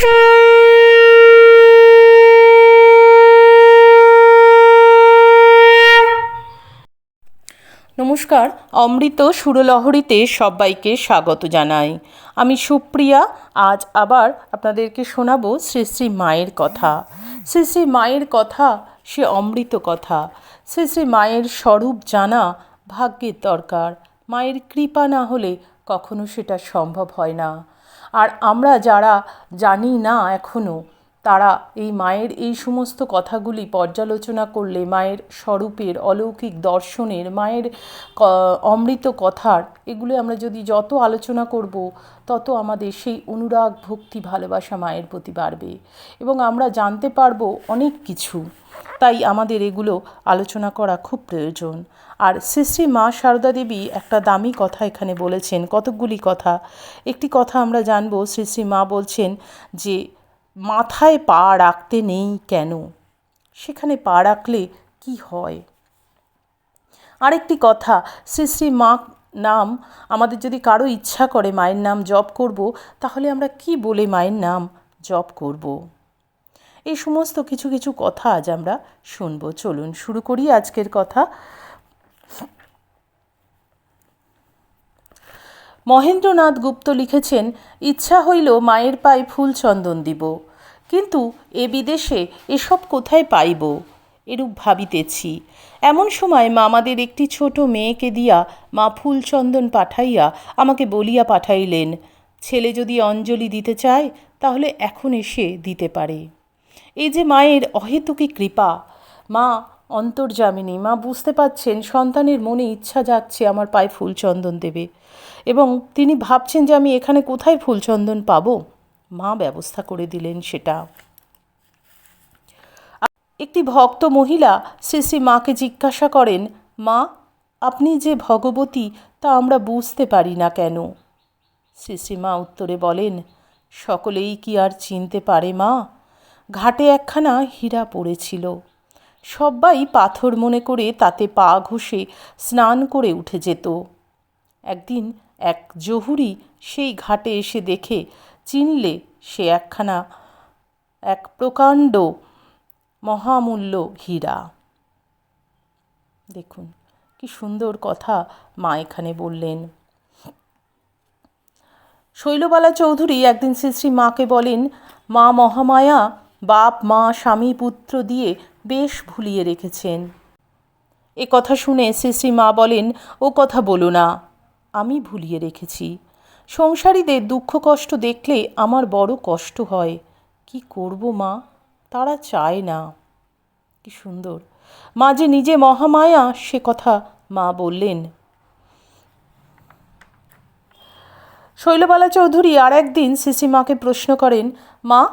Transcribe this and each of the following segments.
নমস্কার, অমৃত সুরলহরীতে সবাইকে স্বাগত জানাই। আমি সুপ্রিয়া, আজ আবার আপনাদেরকে শোনাবো শ্রী শ্রী মায়ের কথা। শ্রী শ্রী মায়ের কথা, সে অমৃত কথা। শ্রী শ্রী মায়ের স্বরূপ জানা ভাগ্যের দরকার। মায়ের কৃপা না হলে কখনো সেটা সম্ভব হয় না। আর আমরা যারা জানি না এখনও তারা এই মায়ের এই সমস্ত কথাগুলি পর্যালোচনা করলে মায়ের স্বরূপের, অলৌকিক দর্শনের, মায়ের অমৃত কথার, এগুলো আমরা যদি যত আলোচনা করব, তত আমাদের সেই অনুরাগ ভক্তি ভালোবাসা মায়ের প্রতি বাড়বে এবং আমরা জানতে পারব অনেক কিছু। তাই আমাদের এগুলো আলোচনা করা খুব প্রয়োজন। আর শ্রী শ্রী মা সারদা দেবী একটা দামি কথা এখানে বলেছেন, কতকগুলি কথা। একটি কথা আমরা জানব, শ্রী শ্রী মা বলছেন যে মাথায় পা রাখতে নেই কেন? সেখানে পা রাখলে কি হয়? আরেকটি কথা, শ্রী শ্রী মা নাম, আমাদের যদি কারও ইচ্ছা করে মায়ের নাম জপ করব, তাহলে আমরা কি বলে মায়ের নাম জপ করব? এই সমস্ত কিছু কিছু কথা আজ আমরা শুনব। চলুন, শুরু করি আজকের কথা। মহেন্দ্রনাথ গুপ্ত লিখেছেন, ইচ্ছা হইল মায়ের পায়ে ফুল চন্দন দিব। কিন্তু এ বিদেশে এসব কোথায় পাইব? এরূপ ভাবিতেছি। এমন সময় মামাদের একটি ছোট মেয়েকে দিয়া মা ফুলচন্দন পাঠাইয়া আমাকে বলিয়া পাঠাইলেন, ছেলে যদি অঞ্জলি দিতে চায়, তাহলে এখন এসে দিতে পারে। এই যে মায়ের অহেতুকী কৃপা, মা অন্তর্যামিনী, মা বুঝতে পাচ্ছেন সন্তানের মনে ইচ্ছা যাচ্ছে আমার পায়ে ফুলচন্দন দেবে এবং তিনি ভাবছেন যে আমি এখানে কোথায় ফুলচন্দন পাবো? মা ব্যবস্থা করে দিলেন সেটা। একটি ভক্ত মহিলা শ্রী শ্রী মাকে জিজ্ঞাসা করেন, মা, আপনি যে ভগবতী, তা আমরা বুঝতে পারি না কেন? শ্রী মা উত্তরে বলেন, সকলেই কি আর চিনতে পারে মা? ঘাটে একখানা হীরা পড়েছিল। সবাই পাথর মনে করে তাতে পা ঘষে স্নান করে উঠে যেত। একদিন এক জহুরি সেই ঘাটে এসে দেখে চিনলে সে একখানা, এক প্রকাণ্ড মহামূল্য হীরা। দেখুন, কি সুন্দর কথা মা এখানে বললেন। শৈলবালা চৌধুরী একদিন শ্রী শ্রী মাকে বলেন, মা মহামায়া, বাপ, মা, স্বামী, পুত্র দিয়ে বেশ ভুলিয়ে রেখেছেন। এ কথা শুনে শ্রী শ্রী মা বলেন, ও কথা বলো না, আমি ভুলিয়ে রেখেছি। সংসারীদের দুঃখ কষ্ট দেখলে আমার বড় কষ্ট হয়। কি করব মা? তারা চায় না। কি সুন্দর। মা যে নিজে মহামায়া, সে কথা মা বললেন। শৈলবালা চৌধুরী আর একদিন সিসিমাকে প্রশ্ন করেন, মা,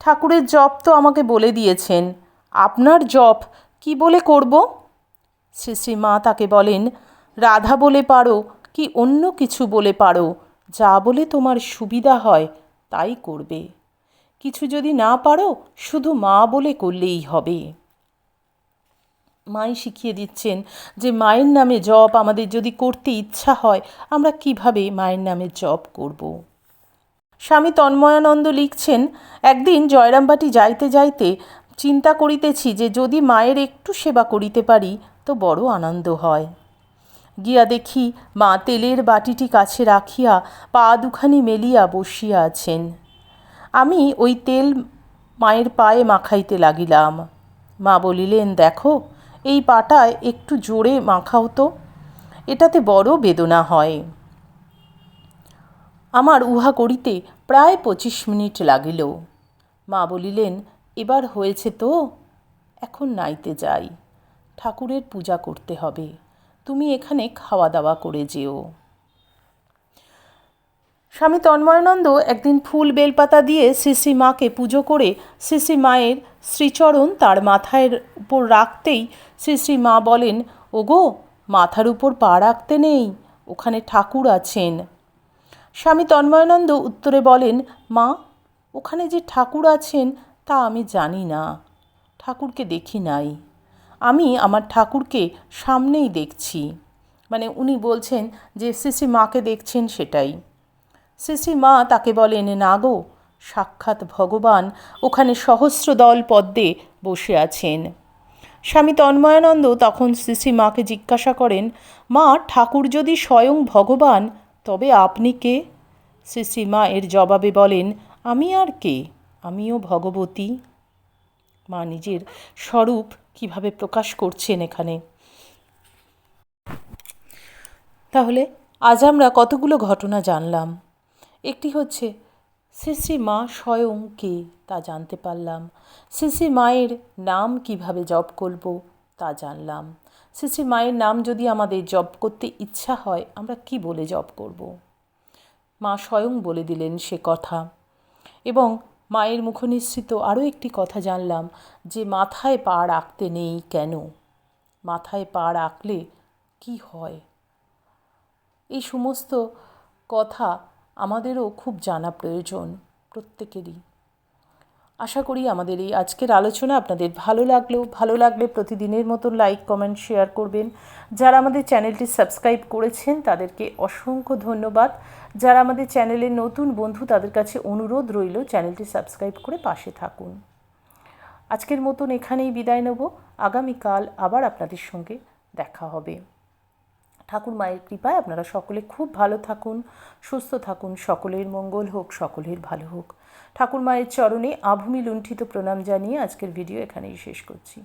ঠাকুরের জপ তো আমাকে বলে দিয়েছেন। আপনার জপ কি বলে করব? শ্রী শ্রী মা তাকে বলেন, রাধা বলে পারো কি অন্য কিছু বলে পারো? যা বলে তোমার সুবিধা হয়, তাই করবে। কিছু যদি না পারো, শুধু মা বলে করলেই হবে। মাই শিখিয়ে দিচ্ছেন যে মায়ের নামে জব আমাদের যদি করতে ইচ্ছা হয়, আমরা কীভাবে মায়ের নামে জব করব? স্বামী তন্ময়ানন্দ লিখছেন, একদিন জয়রামবাটি যাইতে যাইতে চিন্তা করিতেছি যে যদি মায়ের একটু সেবা করিতে পারি, তো বড় আনন্দ হয়। গিয়া দেখি মা তেলের বাটিটি কাছে রাখিয়া পা দুখানি মেলিয়া বসিয়া আছেন। আমি ওই তেল মায়ের পায়ে মাখাইতে লাগিলাম। মা বলিলেন, দেখো, এই পাটায় একটু জোরে মাখাও তো, এটাতে বড় বেদনা হয়। আমার উহা করিতে প্রায় পঁচিশ মিনিট লাগিল। মা বলিলেন, এবার হয়েছে তো, এখন নাইতে যাই, ঠাকুরের পূজা করতে হবে। তুমি এখানে খাওয়া দাওয়া করে যেও। স্বামী তন্ময়ানন্দ একদিন ফুল বেলপাতা দিয়ে শ্রী মাকে পুজো করে শ্রী মায়ের শ্রীচরণ তার মাথার উপর রাখতেই শ্রী মা বলেন, ওগো, মাথার উপর পা রাখতে নেই, ওখানে ঠাকুর আছেন। স্বামী তন্ময়ানন্দ উত্তরে বলেন, মা, ওখানে যে ঠাকুর আছেন তা আমি জানি না, ঠাকুরকে দেখি নাই। আমি আমার ঠাকুরকে সামনেই দেখছি। মানে উনি বলছেন যে শ্রী মাকে দেখছেন সেটাই। শ্রী মা তাকে বলেন, না গো, সাক্ষাৎ ভগবান ওখানে সহস্রদল পদ্মে বসে আছেন। স্বামী তন্ময়ানন্দ তখন শ্রী মাকে জিজ্ঞাসা করেন, মা, ঠাকুর যদি স্বয়ং ভগবান, তবে আপনি কে? শ্রী মা এর জবাবে বলেন, আমি আর কে? আমিও ভগবতী। মা নিজের স্বরূপ কীভাবে প্রকাশ করছেন এখানে? তাহলে আজ আমরা কতগুলো ঘটনা জানলাম? একটি হচ্ছে, শ্রী শ্রী মা স্বয়ং কে তা জানতে পারলাম। শ্রী শ্রী মায়ের নাম কীভাবে জপ করব তা জানলাম। শ্রী শ্রী মায়ের নাম যদি আমাদের জপ করতে ইচ্ছা হয়, আমরা কি বলে জপ করব? মা স্বয়ং বলে দিলেন সে কথা। এবং মায়ের মুখনিসৃত আরও একটি কথা জানলাম যে মাথায় পা রাখতে নেই কেন? মাথায় পা রাখলে কি হয়? এই সমস্ত কথা আমাদেরও খুব জানা প্রয়োজন প্রত্যেকেরই। আশা করি আমাদের এই আজকের আলোচনা আপনাদের ভালো লাগল। ভালো লাগলে প্রতিদিনের মতো লাইক কমেন্ট শেয়ার করবেন। যারা আমাদের চ্যানেলটি সাবস্ক্রাইব করেছেন, তাদেরকে অসংখ্য ধন্যবাদ। যারা আমাদের চ্যানেলের নতুন বন্ধু, তাদের কাছে অনুরোধ রইল চ্যানেলটি সাবস্ক্রাইব করে পাশে থাকুন। আজকের মতন এখানেই বিদায় নেব। আগামীকাল আবার আপনাদের সঙ্গে দেখা হবে। ঠাকুর মায়ের কৃপায় আপনারা সকলে খুব ভালো থাকুন, সুস্থ থাকুন, সকলের মঙ্গল হোক, সকলের ভালো হোক। ঠাকুর মায়ের চরণে আভূমি লুণ্ঠিত প্রণাম জানিয়ে আজকের ভিডিও এখানেই শেষ করছি।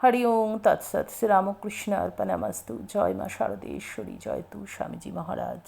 হরি ওং তৎসৎ শ্রীরামকৃষ্ণ অর্পণামাস্তু। জয় মা শারদেশ্বরী, জয় তু স্বামীজি মহারাজ।